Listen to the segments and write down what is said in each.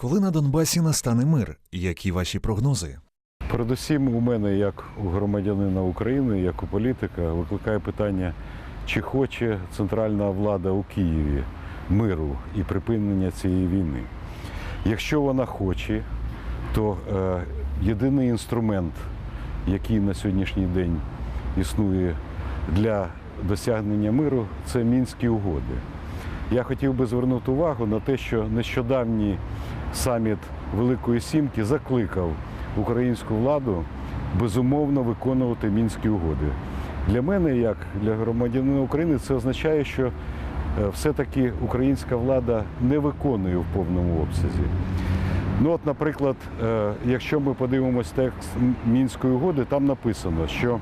Коли на Донбасі настане мир? Які ваші прогнози? Передусім, у мене, як у громадянина України, як у політика, викликає питання, чи хоче центральна влада у Києві миру і припинення цієї війни. Якщо вона хоче, то е, єдиний інструмент, який на сьогоднішній день існує для досягнення миру, це мінські угоди. Я хотів би звернути увагу на те, що нещодавній саміт Великої Сімки закликав українську владу безумовно виконувати мінські угоди. Для мене, як для громадянина України, це означає, що е, все-таки українська влада не виконує в повному обсязі. Ну, от, наприклад, е, якщо ми подивимось текст мінської угоди, там написано, що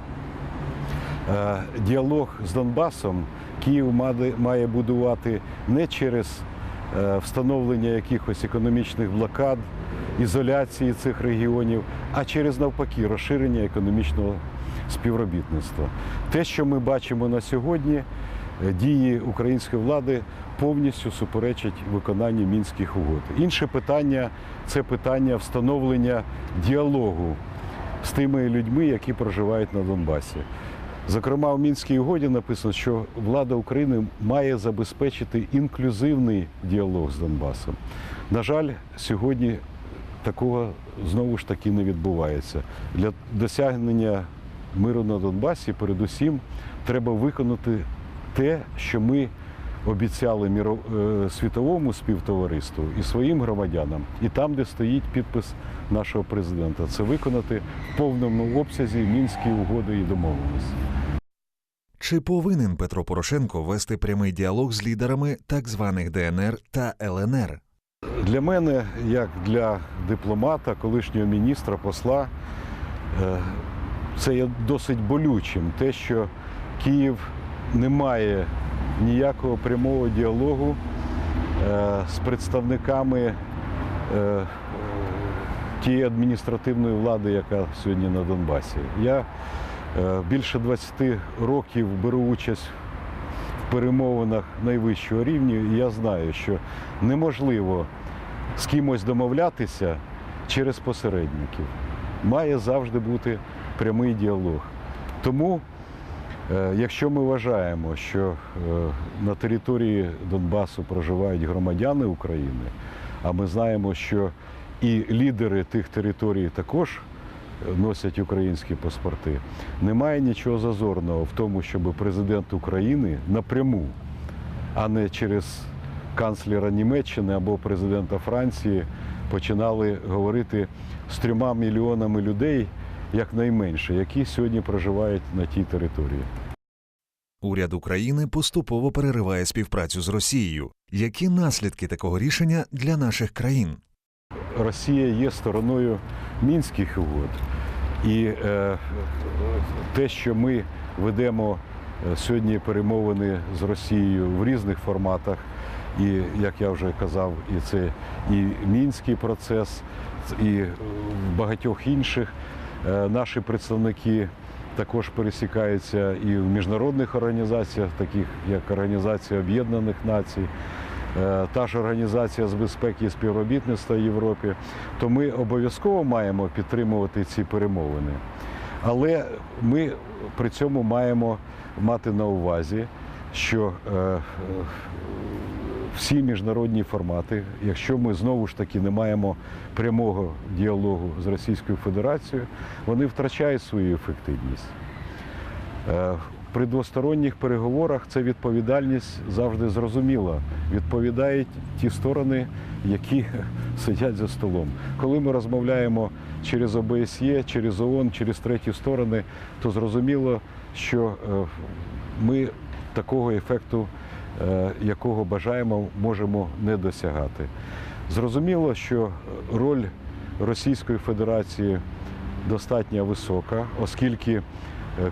Е, діалог з Донбасом Київ має будувати не через встановлення якихось економічних блокад, ізоляції цих регіонів, а через навпаки розширення економічного співробітництва. Те, що ми бачимо на сьогодні, е, дії української влади повністю суперечать виконанню мінських угод. Інше питання це питання встановлення діалогу з тими людьми, які проживають на Донбасі. Зокрема, у Мінській угоді написано, що влада України має забезпечити інклюзивний діалог з Донбасом. На жаль, сьогодні такого знову ж таки не відбувається. Для досягнення миру на Донбасі, передусім, треба виконати те, що ми обіцяли міро- е, світовому співтовариству і своїм громадянам, і там, де стоїть підпис нашого президента, це виконати в повному обсязі мінські угоди і домовленості. Чи повинен Петро Порошенко вести прямий діалог з лідерами так званих ДНР та ЛНР? Для мене, як для дипломата, колишнього міністра, посла, е, це є досить болючим. Те, що Київ не має ніякого прямого діалогу е, з представниками е, тієї адміністративної влади, яка сьогодні на Донбасі. Я е, більше 20 років беру участь в перемовинах найвищого рівня, і я знаю, що неможливо з кимось домовлятися через посередників. Має завжди бути прямий діалог. Тому, якщо ми вважаємо, що е, на території Донбасу проживають громадяни України, а ми знаємо, що і лідери тих територій також е, носять українські паспорти, немає нічого зазорного в тому, щоб президент України напряму а не через канцлера Німеччини або президента Франції починали говорити з трьома мільйонами людей, якнайменше, які сьогодні проживають на тій території. Уряд України поступово перериває співпрацю з Росією. Які наслідки такого рішення для наших країн? Росія є стороною мінських угод. І е, те, що ми ведемо е, сьогодні перемовини з Росією в різних форматах, і як я вже казав, і це і мінський процес, і в багатьох інших наші представники також пересікаються і в міжнародних організаціях, таких як Організація Об'єднаних Націй, е, та ж Організація з безпеки і співробітництва Європі, то ми обов'язково маємо підтримувати ці перемовини. Але ми при цьому маємо мати на увазі, що е, е, всі міжнародні формати, якщо ми знову ж таки не маємо прямого діалогу з Російською Федерацією, вони втрачають свою ефективність. Е, При двосторонніх переговорах ця відповідальність завжди зрозуміла. Відповідають ті сторони, які сидять за столом. Коли ми розмовляємо через ОБСЄ, через ООН, через треті сторони, то зрозуміло, що е, ми такого ефекту, якого бажаємо, можемо не досягати. Зрозуміло, що роль Російської Федерації достатньо висока, оскільки е,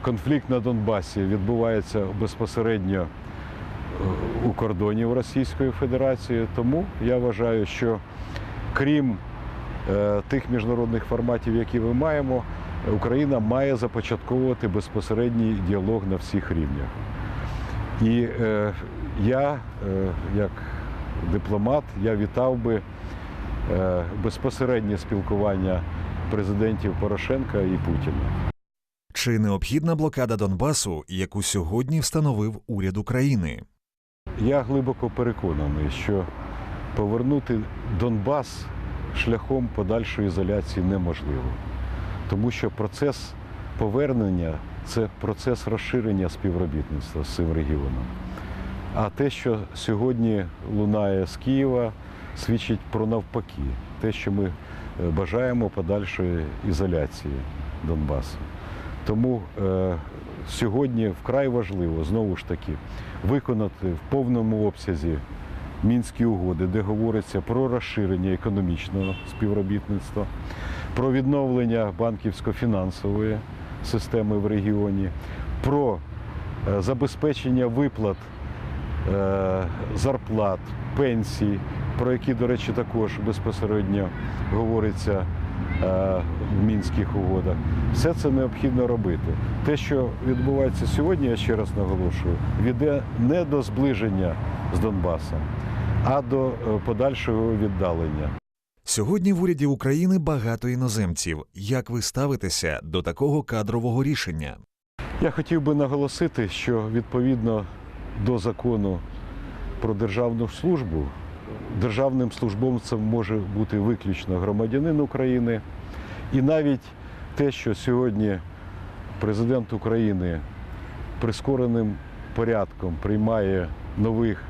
конфлікт на Донбасі відбувається безпосередньо е, у кордонів Російської Федерації. Тому я вважаю, що крім е, тих міжнародних форматів, які ми маємо, Україна має започатковувати безпосередній діалог на всіх рівнях. І е, я, е, як дипломат, я вітав би е, безпосереднє спілкування президентів Порошенка і Путіна. Чи необхідна блокада Донбасу, яку сьогодні встановив уряд України? Я глибоко переконаний, що повернути Донбас шляхом подальшої ізоляції неможливо, тому що процес повернення це процес розширення співробітництва з цим регіоном. А те, що сьогодні лунає з Києва, свідчить про навпаки, те, що ми е, бажаємо подальшої ізоляції Донбасу. Тому е, сьогодні вкрай важливо знову ж таки виконати в повному обсязі мінські угоди, де говориться про розширення економічного співробітництва, про відновлення банківсько-фінансової системи в регіоні, про е, забезпечення виплат е, зарплат, пенсій, про які, до речі, також безпосередньо говориться е, в мінських угодах. Все це необхідно робити. Те, що відбувається сьогодні, я ще раз наголошую, веде не до зближення з Донбасом, а до подальшого віддалення. Сьогодні в уряді України багато іноземців. Як ви ставитеся до такого кадрового рішення? Я хотів би наголосити, що відповідно до закону про державну службу, державним службовцем може бути виключно громадянин України. І навіть те, що сьогодні президент України прискореним порядком приймає нових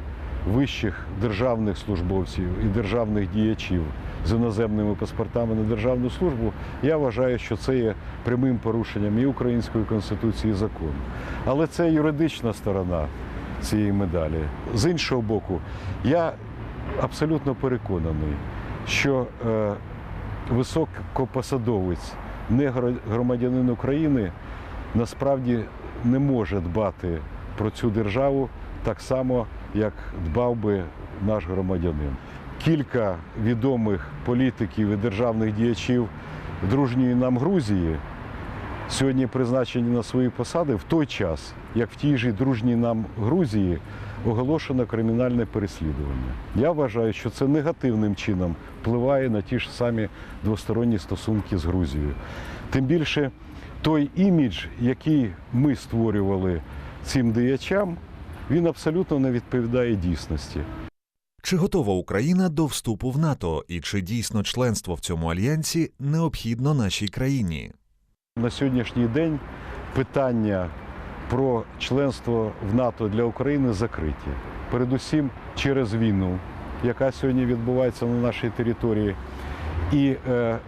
вищих державних службовців і державних діячів з іноземними паспортами на державну службу, я вважаю, що це є прямим порушенням і української конституції і закону. Але це юридична сторона цієї медалі. З іншого боку, я абсолютно переконаний, що е, високопосадовець, не громадянин України, насправді не може дбати про цю державу так само, як дбав би наш громадянин. Кілька відомих політиків і державних діячів дружньої нам Грузії сьогодні призначені на свої посади в той час, як в тій же дружній нам Грузії оголошено кримінальне переслідування. Я вважаю, що це негативним чином впливає на ті ж самі двосторонні стосунки з Грузією. Тим більше той імідж, який ми створювали цим діячам, він абсолютно не відповідає дійсності. Чи готова Україна до вступу в НАТО, і чи дійсно членство в цьому альянсі необхідно нашій країні? На сьогоднішній день питання про членство в НАТО для України закриті. Передусім через війну, яка сьогодні відбувається на нашій території. І е,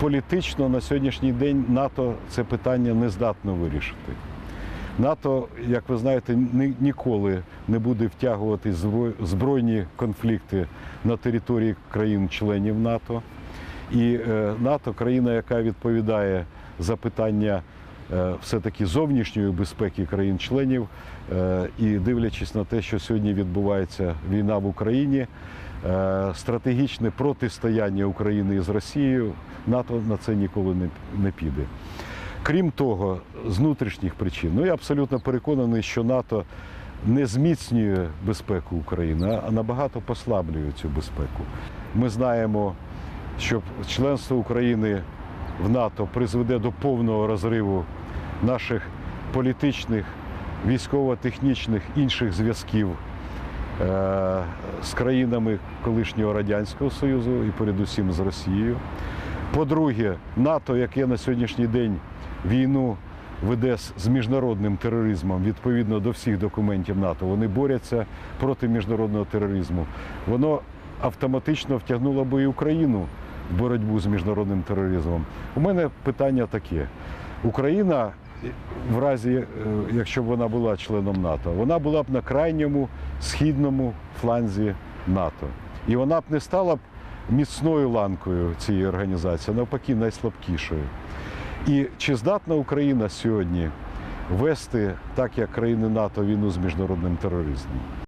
політично на сьогоднішній день НАТО це питання не здатно вирішити. НАТО, як ви знаєте, ні- ніколи не буде втягувати збройні конфлікти на території країн-членів НАТО. І е, НАТО, країна, яка відповідає за питання е, все-таки зовнішньої безпеки країн-членів, е, і дивлячись на те, що сьогодні відбувається війна в Україні, стратегічне протистояння України із Росією, НАТО на це ніколи не піде. Крім того, з внутрішніх причин, ну я абсолютно переконаний, що НАТО не зміцнює безпеку України, а набагато послаблює цю безпеку. Ми знаємо, що членство України в НАТО призведе до повного розриву наших політичних, військово-технічних інших зв'язків е, з країнами колишнього Радянського Союзу і передусім з Росією. По-друге, НАТО, яке на сьогоднішній день війну веде з- міжнародним тероризмом відповідно до всіх документів НАТО, вони борються проти міжнародного тероризму. Воно автоматично втягнуло би і Україну в боротьбу з міжнародним тероризмом. У мене питання таке: Україна, в разі, е, якщо б вона була членом НАТО, вона була б на крайньому східному фланзі НАТО. І вона б не стала б міцною ланкою цієї організації, навпаки, найслабкішою. І чи здатна Україна сьогодні вести, так як країни НАТО, війну з міжнародним тероризмом?